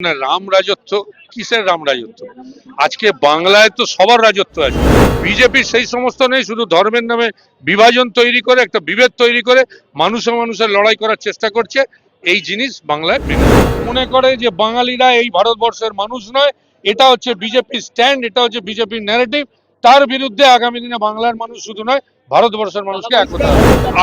না রাম রাজত্ব, কিসের রাম রাজত্ব? আজকে বাংলায় তো সবার রাজত্ব আছে। বিজেপির সেই সমস্ত নেই, শুধু ধর্মের নামে বিভাজন তৈরি করে, একটা বিভেদ তৈরি করে মানুষে মানুষের লড়াই করার চেষ্টা করছে। এই জিনিস বাংলায় মেনে। মনে করে যে বাঙালিরা এই ভারতবর্ষের মানুষ নয়, এটা হচ্ছে বিজেপির স্ট্যান্ড এটা হচ্ছে বিজেপির ন্যারেটিভ তার বিরুদ্ধে আগামী দিনে বাংলার মানুষ শুধু নয় ভারতবর্ষের মানুষকে একতা।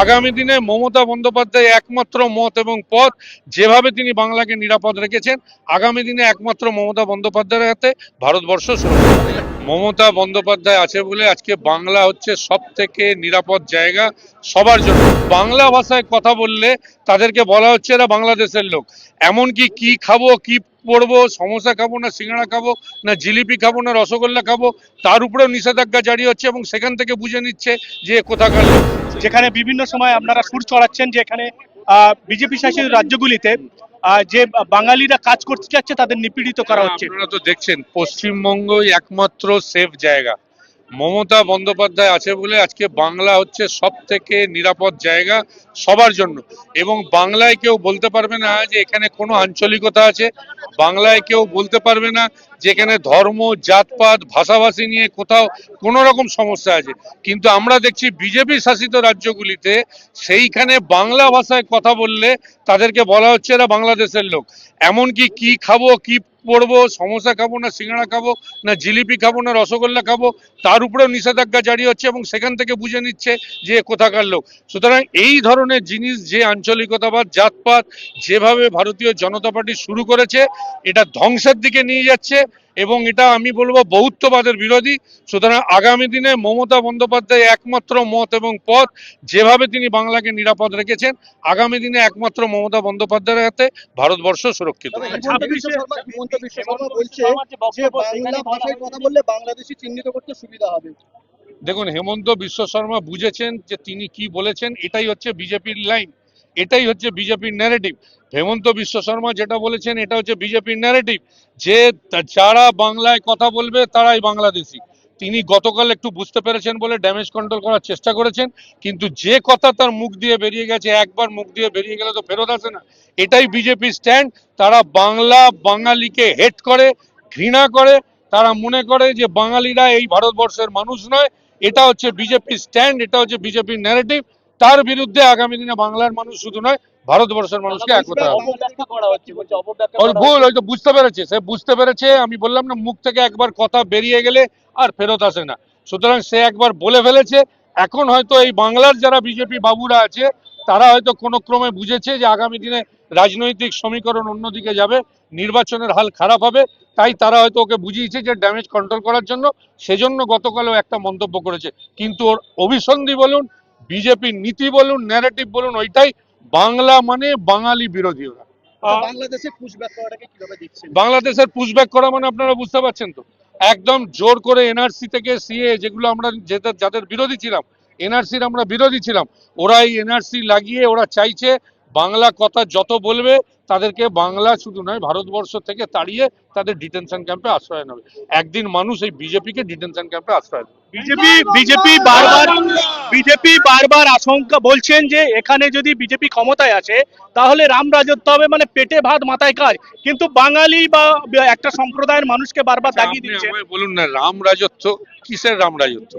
আগামী দিনে মমতা বন্দ্যোপাধ্যায় একমাত্র মত এবং পথ, যেভাবে তিনি বাংলাকে নিরাপদ রেখেছেন, আগামী দিনে একমাত্র মমতা বন্দ্যোপাধ্যায়ের হাতে ভারতবর্ষ সুরক্ষিত মমতা বন্দ্যোপাধ্যায় আছে বলে আজকে বাংলা হচ্ছে সব থেকে নিরাপদ জায়গা সবার জন্য। বাংলা ভাষায় কথা বললে তাদেরকে বলা হচ্ছে এরা বাংলাদেশের লোক। এমনকি কি খাব, কি পড়ব সমোসা খাব না সিঙ্গাড়া খাব, না জিলিপি খাব না রসগোল্লা খাব, তার উপরেও নিষেধাজ্ঞা জারি হচ্ছে এবং সেখান থেকে বুঝে নিচ্ছে যে কোথাকার যেখানে বিভিন্ন সময় আপনারা সুর চড়াচ্ছেন যে এখানে বিজেপি শাসিত রাজ্যগুলিতে যে বাঙালিরা কাজ করতে চাচ্ছে তাদের নিপীড়িত করা হচ্ছে। আপনারা তো দেখছেন পশ্চিমবঙ্গই একমাত্র সেফ জায়গা। মমতা বন্দ্যোপাধ্যায় আছে বলে আজকে বাংলা হচ্ছে সব থেকে নিরাপদ জায়গা সবার জন্য। এবং বাংলায় কেউ বলতে পারবে না যে এখানে কোনো আঞ্চলিকতা আছে। বাংলায় কেউ বলতে পারবে না যে এখানে ধর্ম, জাতপাত, ভাষাভাষী নিয়ে কোথাও কোনো রকম সমস্যা আছে। কিন্তু আমরা দেখছি বিজেপি শাসিত রাজ্যগুলিতে সেইখানে বাংলা ভাষায় কথা বললে তাদেরকে বলা হচ্ছে এরা বাংলাদেশের লোক। এমনকি কি খাব, কি পড়ব, সমোসা খাব না সিঙ্গাড়া খাব না জিলিপি খাব না রসগোল্লা খাব, তার উপরেও নিষেধাজ্ঞা জারি হচ্ছে এবং সেখান থেকে বুঝে নিচ্ছে যে কোথাকার লোক। সুতরাং এই ধরনের জিনিস, যে আঞ্চলিকতাবাদ, জাতপাত, যেভাবে ভারতীয় জনতা পার্টি শুরু করেছে, এটা ধ্বংসের দিকে নিয়ে যাচ্ছে। এবং এটা আমি বলব বহুত্ববাদের বিরোধী। সুতরাং আগামী দিনে মমতা বন্দ্যোপাধ্যায় একমাত্র মত এবং পথ যেভাবে তিনি বাংলাকে নিরাপদ রেখেছেন আগামী দিনে একমাত্র মমতা বন্দ্যোপাধ্যায়ের হাতে ভারতবর্ষ সুরক্ষিত। তবে হিমন্ত বিশ্ব শর্মা হিমন্ত বিশ্ব শর্মা বলছে যে বাংলা ভাষায় কথা বললে বাংলাদেশি চিহ্নিত করতে সুবিধা হবে। দেখুন হেমন্ত বিশ্ব শর্মা বুঝেছেন যে তিনি কি বলেছেন এটাই হচ্ছে বিজেপির লাইন। এটাই হচ্ছে বিজেপির ন্যারেটিভ হেমন্ত বিশ্ব শর্মা যেটা বলেছেন, এটা হচ্ছে বিজেপির ন্যারেটিভ যে যারা বাংলায় কথা বলবে, তারাই বাংলাদেশি। তিনি গতকাল একটু বুঝতে পেরেছেন বলে ড্যামেজ কন্ট্রোল করার চেষ্টা করেছেন, কিন্তু যে কথা তার মুখ দিয়ে বেরিয়ে গেছে, একবার মুখ দিয়ে বেরিয়ে গেলে তো ফেরত আসে না। এটাই বিজেপির স্ট্যান্ড তারা বাংলা বাঙালিকে হেট করে, ঘৃণা করে। তারা মনে করে যে বাঙালিরা এই ভারতবর্ষের মানুষ নয়। এটা হচ্ছে বিজেপির স্ট্যান্ড এটা হচ্ছে বিজেপির ন্যারেটিভ তার বিরুদ্ধে আগামী দিনে বাংলার মানুষ শুধু নয় ভারতবর্ষের মানুষকে একতা ওর ভুল হয়তো বুঝতে পেরেছে সে বুঝতে পেরেছে আমি বললাম না মুখ থেকে একবার কথা বেরিয়ে গেলে আর ফেরত আসে না। সুতরাং সে একবার বলে ফেলেছে এখন হয়তো এই বাংলার যারা বিজেপি বাবুরা আছে তারা হয়তো কোনো ক্রমে বুঝেছে যে আগামী দিনে রাজনৈতিক সমীকরণ অন্যদিকে যাবে নির্বাচনের হাল খারাপ হবে তাই তারা হয়তো ওকে বুঝিয়েছে যে ড্যামেজ কন্ট্রোল করার জন্য সেজন্য গতকালও একটা মন্তব্য করেছে। কিন্তু ওর অভিসন্ধি বলুন বিজেপির নীতি বলুন ন্যারেটিভ বলুন ওইটাই বাংলা মানে বাঙালি বিরোধী ওরা। বাংলাদেশের পুশব্যাক করা মানে আপনারা বুঝতে পারছেন তো। একদম জোর করে এনআরসি থেকে সিএ যেগুলো আমরা যাদের বিরোধী ছিলাম এনআরসির আমরা বিরোধী ছিলাম ওরা এই এনআরসি লাগিয়ে ওরা চাইছে বাংলা কথা যত বলবে তাদেরকে বাংলা শুধু নয় ভারতবর্ষ থেকে তাড়িয়ে তাদের ডিটেনশন ক্যাম্পে আশ্রয় নেবে। একদিন মানুষ এই বিজেপিকে ডিটেনশন ক্যাম্পে আশ্রয় দেবে। বিজেপি বিজেপি বারবার বিজেপি বারবার আশঙ্কা বলছেন যে এখানে যদি বিজেপি ক্ষমতায় আসে তাহলে রাম রাজত্ব হবে মানে পেটে ভাত মাথায় কাজ। কিন্তু বাঙালি বা একটা সম্প্রদায়ের মানুষকে বারবার দাগিয়ে আপনি দিচ্ছে। বলুন না রাম রাজত্ব কিসের রাম রাজত্ব?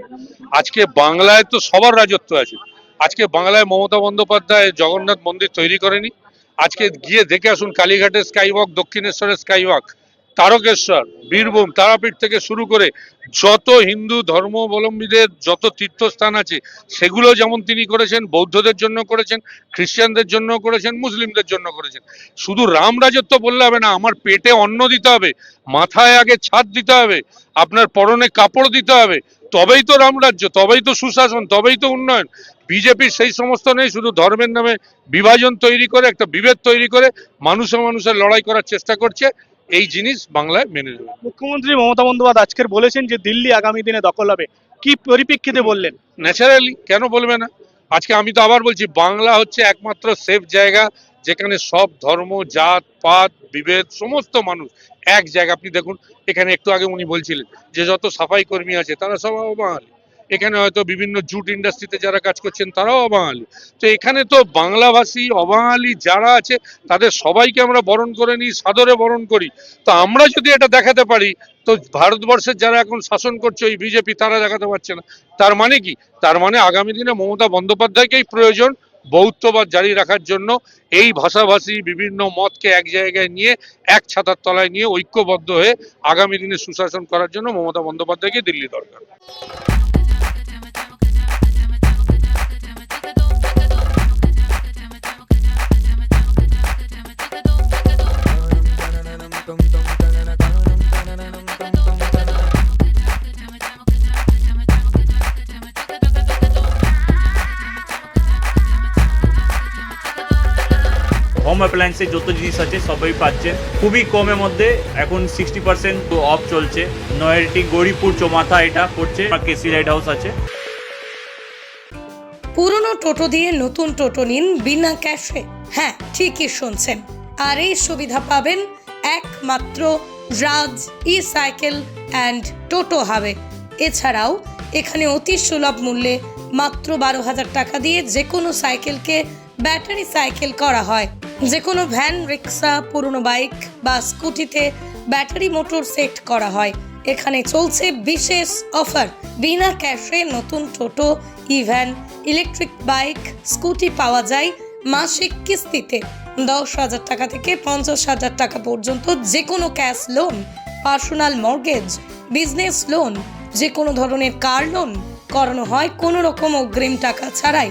আজকে বাংলায় তো সবার রাজত্ব আছে। আজকে বাংলায় মমতা বন্দ্যোপাধ্যায় জগন্নাথ মন্দির তৈরি করেনি। আজকে গিয়ে দেখে আসুন কালীঘাটের স্কাইওয়াক, দক্ষিণেশ্বরের স্কাইওয়াক, তারকেশ্বর, বীরভূম, তারাপীঠ থেকে শুরু করে যত হিন্দু ধর্মাবলম্বীদের যত তীর্থস্থান আছে, সেগুলো যেমন তিনি করেছেন, বৌদ্ধদের জন্য করেছেন, খ্রিস্টানদের জন্য করেছেন, মুসলিমদের জন্য করেছেন। শুধু রাম রাজত্ব বললে হবে না, আমার পেটে অন্ন দিতে হবে, মাথায় আগে ছাদ দিতে হবে, আপনার পরনে কাপড় দিতে হবে, তবেই তো রামরাজ্য তবেই তো সুশাসন, তবেই তো উন্নয়ন। বিজেপির সেই সমস্ত নেই শুধু ধর্মের নামে বিভাজন তৈরি করে একটা বিভেদ তৈরি করে মানুষে মানুষের লড়াই করার চেষ্টা করছে। এই জিনিস বাংলায় মেনে নেবে। মুখ্যমন্ত্রী মমতা বন্দ্যোপাধ্যায় আজকের বলেছেন যে দিল্লি আগামী দিনে দখল হবে। কি পরিপ্রেক্ষিতে বললেন? ন্যাচারালি কেন বলবে না? আজকে আমি তো আবার বলছি বাংলা হচ্ছে একমাত্র সেফ জায়গা যেখানে সব ধর্ম জাত পাত বিভেদ সমস্ত মানুষ এক জায়গা। আপনি দেখুন এখানে একটু আগে উনি বলছিলেন যে যত সাফাই কর্মী আছে তারা সব বাঙালি এখানে হয়তো বিভিন্ন জুট ইন্ডাস্ট্রিতে যারা কাজ করছেন, তারাও অবাঙালি। তো এখানে তো বাংলাভাষী অবাঙালি যারা আছে, তাদের সবাইকে আমরা বরণ করে নিই, সাদরে বরণ করি। তো আমরা যদি এটা দেখাতে পারি, তো ভারতবর্ষের যারা এখন শাসন করছে ওই বিজেপি, তারা দেখাতে পারছে না। তার মানে কি? তার মানে আগামী দিনে মমতা বন্দ্যোপাধ্যায়কেই প্রয়োজন বৌদ্ধবাদ জারি রাখার জন্য। এই ভাষাভাষী বিভিন্ন মতকে এক জায়গায় নিয়ে, এক ছাতার তলায় নিয়ে ঐক্যবদ্ধ হয়ে আগামী দিনে সুশাসন করার জন্য মমতা বন্দ্যোপাধ্যায়কে দিল্লি দরকার। হোম অ্যাপ্লায়েন্সের যত জিনিস আছে, সবই পাচ্ছেন খুবই কমের মধ্যে এখন সিক্সটি পার্সেন্ট অফ চলছে। নয়ারটি গৌরীপুর চৌমাথা এটা পড়ছে কেসি লাইট হাউস আছে। পুরনো টোটো দিয়ে নতুন টোটো নিন বিনা ক্যাশে। হ্যাঁ ঠিকই শুনছেন। আর এই সুবিধা পাবেন একমাত্র রাজ ই সাইকেল অ্যান্ড টোটো হাবে। এছাড়াও এখানে অতি সুলভ মূল্যে মাত্র বারো হাজার টাকা দিয়ে যে কোনো সাইকেলকে ব্যাটারি সাইকেল করা হয়। যে কোনো ভ্যান, রিক্সা, পুরনো বাইক বা স্কুটিতে ব্যাটারি মোটর সেট করা হয়। এখানে চলছে বিশেষ অফার। বিনা ক্যাশে নতুন টোটো, ইভ্যান, ইলেকট্রিক বাইক, স্কুটি পাওয়া যায় মাসিক কিস্তিতে। দশ হাজার টাকা থেকে পঞ্চাশ হাজার টাকা পর্যন্ত যে কোনো cash loan, personal mortgage, business loan যে কোনো ধরনের কার লোন করানো হয় কোনো রকম অগ্রিম টাকা ছাড়াই।